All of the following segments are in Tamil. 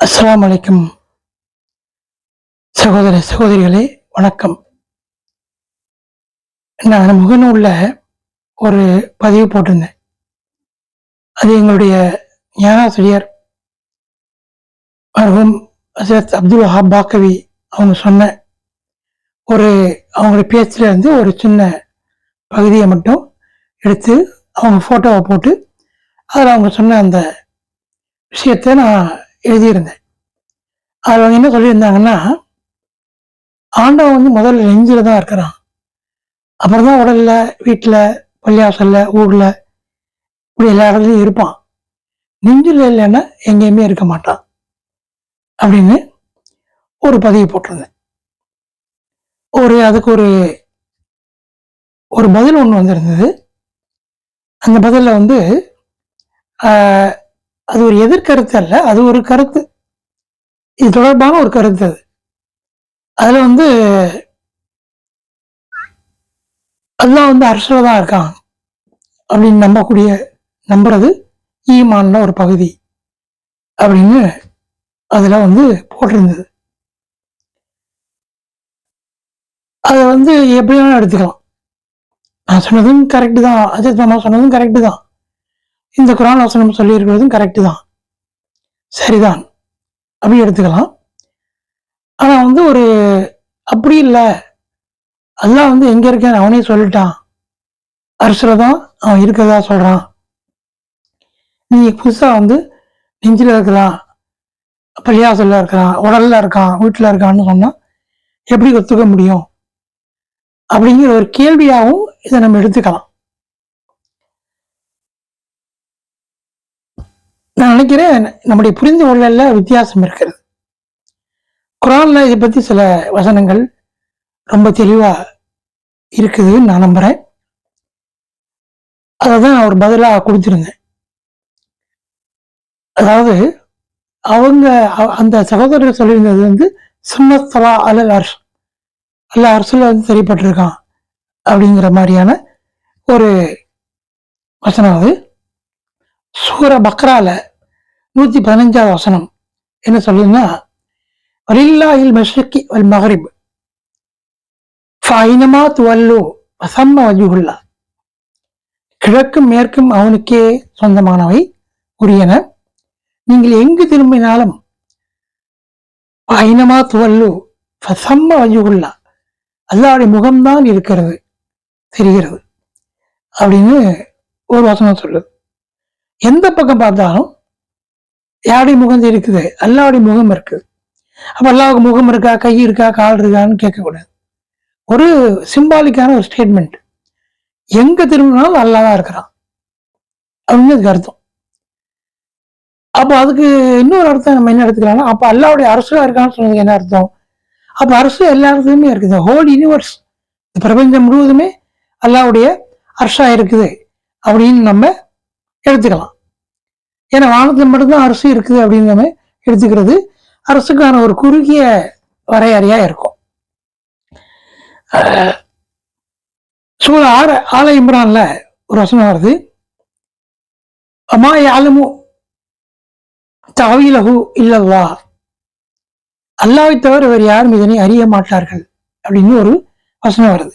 அஸ்லாம் அலைக்கும் சகோதர சகோதரிகளே வணக்கம். நான் முகநூலில் ஒரு பதிவு போட்டிருந்தேன். அது எங்களுடைய ஞானாசிரியர் மருகும் ஹசரத் அப்துல் வஹாப் பாக்கவி அவங்க சொன்ன ஒரு அவங்களுடைய பேச்சில் இருந்து ஒரு சின்ன பகுதியை மட்டும் எடுத்து அவங்க ஃபோட்டோவை போட்டு அதில் அவங்க சொன்ன அந்த விஷயத்தை நான் எழுதியிருந்தேன். அதில் அவங்க என்ன சொல்லியிருந்தாங்கன்னா ஆண்டவன் வந்து முதல்ல நெஞ்சில் தான் இருக்கிறான். அப்புறம் தான் உடல்ல வீட்டில் பள்ளியாசல்ல ஊரில் இப்படி எல்லா இடத்துலையும் இருப்பான். நெஞ்சில் இல்லைன்னா எங்கேயுமே இருக்க மாட்டான். அப்படின்னு ஒரு பதிவு போட்டிருந்தேன். ஒரு அதுக்கு ஒரு ஒரு பதில் ஒன்று வந்திருந்தது. அந்த பதிலில் வந்து அது ஒரு எதிர்கருத்து அல்ல அது ஒரு கருத்து. இது தொடர்பான ஒரு கருத்து அது. அதில் வந்து அதெல்லாம் வந்து அரசில் தான் இருக்கான் அப்படின்னு நம்பக்கூடிய நம்புறது ஈமான்ல ஒரு பகுதி அப்படின்னு அதில் வந்து போட்டிருந்தது. அதை வந்து எப்படி வேணாலும் எடுத்துக்கலாம். நான் சொன்னதும் கரெக்டு தான் அஜித் மாமா சொன்னதும் கரெக்டு தான். இந்த குரான் வசனம் சொல்லியிருக்கிறதும் கரெக்டு தான். சரிதான். அப்படி எடுத்துக்கலாம். ஆனால் வந்து ஒரு அப்படி இல்லை. அல்லாஹ் வந்து எங்கே இருக்கேன்னு அவனே சொல்லிட்டான். அரசுல தான் அவன் இருக்கிறதா சொல்கிறான் நீ புதுசாக வந்து நெஞ்சில் இருக்கலாம் பள்ளியாசல்ல இருக்கிறான் உடலில் இருக்கான் வீட்டில் இருக்கான்னு சொன்னால் எப்படி ஒத்துக்க முடியும்? அப்படிங்கிற ஒரு கேள்வியாகவும் இதை நம்ம எடுத்துக்கலாம். நான் நினைக்கிறேன் நம்முடைய புரிந்து கொள்ளல வித்தியாசம் இருக்கிறது. குரான்ல இதை பத்தி சில வசனங்கள் ரொம்ப தெளிவா இருக்குதுன்னு நான் நம்புறேன். அதை தான் ஒரு பதிலாக கொடுத்துருந்தேன். அதாவது அவங்க அந்த சகோதரர் சொல்லியிருந்தது வந்து சும்மத்தலா அலல் அரசு அல்ல அரசுல வந்து சரிப்பட்டிருக்கான் அப்படிங்கிற மாதிரியான ஒரு வசனம் அது. சூர பக்ரால நூத்தி பதினஞ்சாவது வசனம். என்ன சொல்லுதுன்னா வலில்லாஹில் மஷ்ரிக்கி வல் மஹரிப். ஃபைனமா துவல்லு வசம்ம வஜுகுல்லா கிழக்கும் மேற்கும் அவனுக்கே சொந்தமானவை உரியன. நீங்கள் எங்கு திரும்பினாலும் ஐனமா துவல்லு ஃபசம்ம வஜுகுல்லா அல்லாவுடைய முகம்தான் இருக்கிறது தெரிகிறது. அப்படின்னு ஒரு வசனம் சொல்லுது. எந்த பக்கம் பார்த்தாலும் யாருடைய முகம் இருக்குது அல்லாவுடைய முகம் இருக்குது அப்போ அல்லாவுக்கு முகம் இருக்கா? கை இருக்கா? கால் இருக்கான்னு கேட்கக்கூடாது. ஒரு சிம்பாலிக்கான ஒரு ஸ்டேட்மெண்ட் எங்க திரும்பினாலும் அல்லாஹ் தான் இருக்கிறான். அப்படின்னு அதுக்கு அர்த்தம். அப்போ அதுக்கு இன்னொரு அர்த்தம் நம்ம என்ன எடுத்துக்கலாம்னா அப்ப அல்லாவுடைய அரசுலாம் இருக்கான்னு சொன்னதுக்கு என்ன அர்த்தம்? அப்ப அரசு எல்லா இடத்துலையுமே இருக்குது ஹோல் யூனிவர்ஸ் இந்த பிரபஞ்சம் முழுவதுமே அல்லாவுடைய அரசா இருக்குது. அப்படின்னு நம்ம எடுத்துக்கலாம். ஏன்னா வானத்தில் மட்டும்தான் அரசு இருக்குது அப்படின்னு நம்ம எடுத்துக்கிறது. அரசுக்கான ஒரு குறுகிய வரையறையா இருக்கும். அஹ், சூழ ஆற ஆல இம்ரான்ல ஒரு வசனம் வருது. அம்மா யாலமு தாவிலகு இல்லவா அல்லாவை தவிர வேறு யாரும் இதனை அறிய மாட்டார்கள். அப்படின்னு ஒரு வசனம் வருது.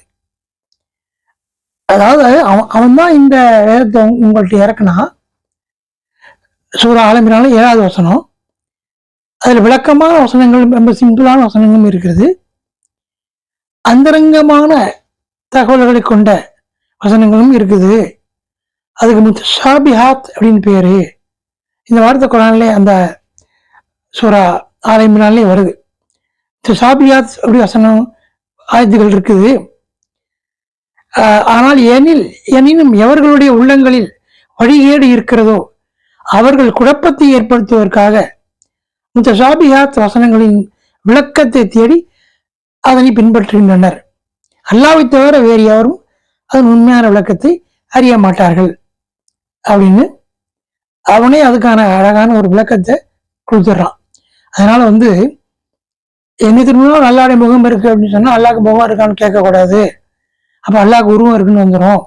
அதாவது அவன் அவன் தான் இந்த வேதத்தை உங்கள்கிட்ட இறக்குனா சூறா ஆலமிரான ஏழாவது வசனம். அதில் விளக்கமான வசனங்கள் ரொம்ப சிம்பிளான வசனங்களும் இருக்கிறது. அந்தரங்கமான தகவல்களை கொண்ட வசனங்களும் இருக்குது. அதுக்கு முத்தஷாபிஹாத் அப்படின்னு பேர். இந்த வார்த்தை குரான்லே அந்த சூரா ஆலயமினாலே வருது. முத்தஷாபிஹாத் அப்படி வசனம் ஆயத்துகள் இருக்குது. ஆனால் எனில் எனினும் எவர்களுடைய உள்ளங்களில் வழிகேடு இருக்கிறதோ அவர்கள் குழப்பத்தை ஏற்படுத்துவதற்காக முத்தஷாபிஹாத் வசனங்களின் விளக்கத்தை தேடி அதனை பின்பற்றுகின்றனர். அல்லாவை தவிர வேறு யாரும் அதன் உண்மையான விளக்கத்தை அறிய மாட்டார்கள். அப்படின்னு அவனே அதுக்கான அழகான ஒரு விளக்கத்தை கொடுத்துட்றான். அதனால வந்து என்ன திரும்பினாலும் அல்லாடைய முகம் இருக்கு அப்படின்னு சொன்னா அல்லாக்கு முகம் இருக்கான்னு கேட்கக்கூடாது. அப்ப அல்லாக்கு உருவம் இருக்குன்னு வந்துடும்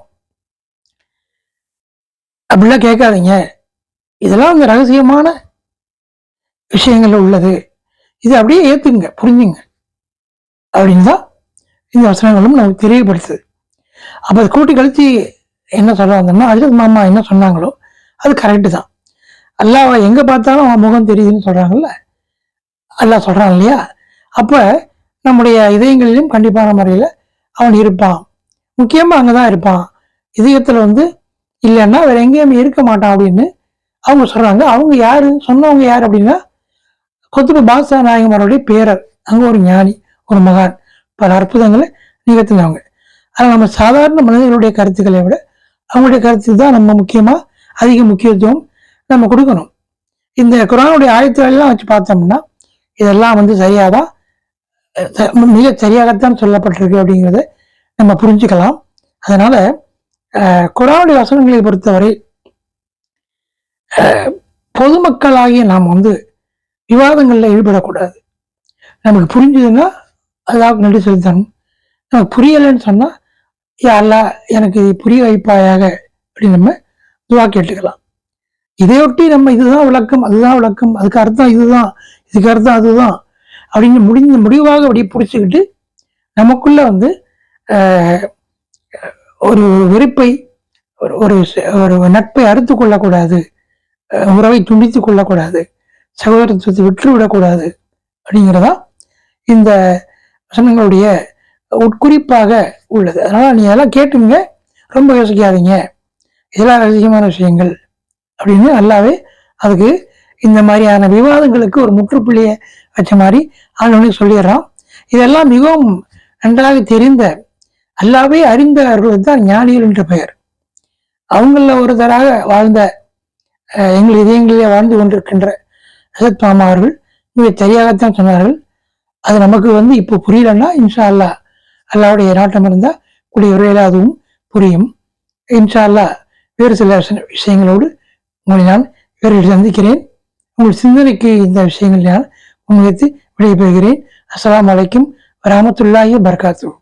அப்படிலாம் கேட்காதீங்க. இதெல்லாம் அந்த ரகசியமான விஷயங்கள் உள்ளது. இது அப்படியே ஏற்றுங்க புரிஞ்சுங்க. அப்படின்னு தான் இந்த வசனங்களும் நமக்கு தெரியப்படுத்துது. அப்போ அது கூட்டி கழிச்சு என்ன சொல்கிறாங்கன்னா அதில் மாமா என்ன சொன்னாங்களோ அது கரெக்டு தான். அல்லாஹ் எங்கே பார்த்தாலும் அவன் முகம் தெரியுதுன்னு சொல்கிறாங்கல்ல அல்லா சொல்கிறான் இல்லையா? அப்போ நம்முடைய இதயங்களிலும் கண்டிப்பான முறையில் அவன் இருப்பான். முக்கியமாக அங்கே தான் இருப்பான். இதயத்தில் வந்து இல்லைன்னா வேறு எங்கேயுமே இருக்க மாட்டான் அப்படின்னு அவங்க சொல்கிறாங்க அவங்க யார்? சொன்னவங்க யார் அப்படின்னா கொத்துபு பாசா நாயகமாரோடைய பேரர். அங்கே ஒரு ஞானி ஒரு மகான். பல அற்புதங்களை நிகழ்த்தினவங்க. ஆனால் நம்ம சாதாரண மனிதர்களுடைய கருத்துக்களை விட அவங்களுடைய கருத்துக்கு தான் நம்ம முக்கியமாக அதிக முக்கியத்துவம் நம்ம கொடுக்கணும். இந்த குரானுடைய ஆயத்துகளெல்லாம் வச்சு பார்த்தோம்னா இதெல்லாம் வந்து சரியாக தான் மிக சரியாகத்தான் சொல்லப்பட்டிருக்கு அப்படிங்கிறத நம்ம புரிஞ்சுக்கலாம். அதனால் குரானுடைய வசனங்களை பொறுத்தவரை பொதுமக்களாகிய நாம் வந்து விவாதங்களில் ஈடுபடக்கூடாது. நமக்கு புரிஞ்சுதுன்னா அதாவது நன்றி செலுத்தணும். நமக்கு புரியலைன்னு சொன்னால் யாரெல்லாம் எனக்கு இது புரிய வைப்பாயாக அப்படின்னு நம்ம துவா கேட்டுக்கலாம். இதையொட்டி நம்ம இதுதான் விளக்கம் அதுதான் விளக்கம் அதுக்கு அர்த்தம் இதுதான் இதுக்கு அர்த்தம் அதுதான் அப்படின்னு முடிஞ்ச முடிவாக அப்படி பிடிச்சிக்கிட்டு நமக்குள்ள வந்து ஒரு வெறுப்பை ஒரு ஒரு நட்பை அறுத்து கொள்ளக்கூடாது. உறவை துண்டித்து கொள்ளக்கூடாது சகோதரத்துவத்தை விட்டு விடக்கூடாது அப்படிங்கிறதா இந்த வசனங்களுடைய உட்குறிப்பாக உள்ளது. அதனால் நீ அதெல்லாம் கேட்டுங்க ரொம்ப யோசிக்காதீங்க இதெல்லாம் ரகசியமான விஷயங்கள் அப்படின்னு நல்லாவே அதுக்கு இந்த மாதிரியான விவாதங்களுக்கு ஒரு முற்றுப்புள்ளியை வச்ச மாதிரி ஆண்டவனே சொல்லிடுறான். இதெல்லாம் மிகவும் நன்றாக தெரிந்த அல்லாவே அறிந்தவர்களுக்கு தான் ஞானிகள் என்ற பெயர். அவங்கள ஒருத்தராக வாழ்ந்த எங்கள் இதயங்களிலே வாழ்ந்து கொண்டிருக்கின்ற அசத் மாமா அவர்கள் மிக சரியாகத்தான் சொன்னார்கள். அது நமக்கு வந்து இப்போ புரியலன்னா இன்ஷா அல்லாஹ் அல்லாவுடைய நாட்டம் இருந்தால் கூடிய விரைவில் அதுவும் புரியும். இன்ஷா அல்லாஹ் வேறு சில விஷயங்களோடு உங்களை நான் வேறு சந்திக்கிறேன். உங்கள் சிந்தனைக்கு இந்த விஷயங்கள் நான் முன்வைத்து விடைபெறுகிறேன். அஸ்லாம் அலைக்கும் ராமத்துல்லாஹி வபரகாத்துஹு.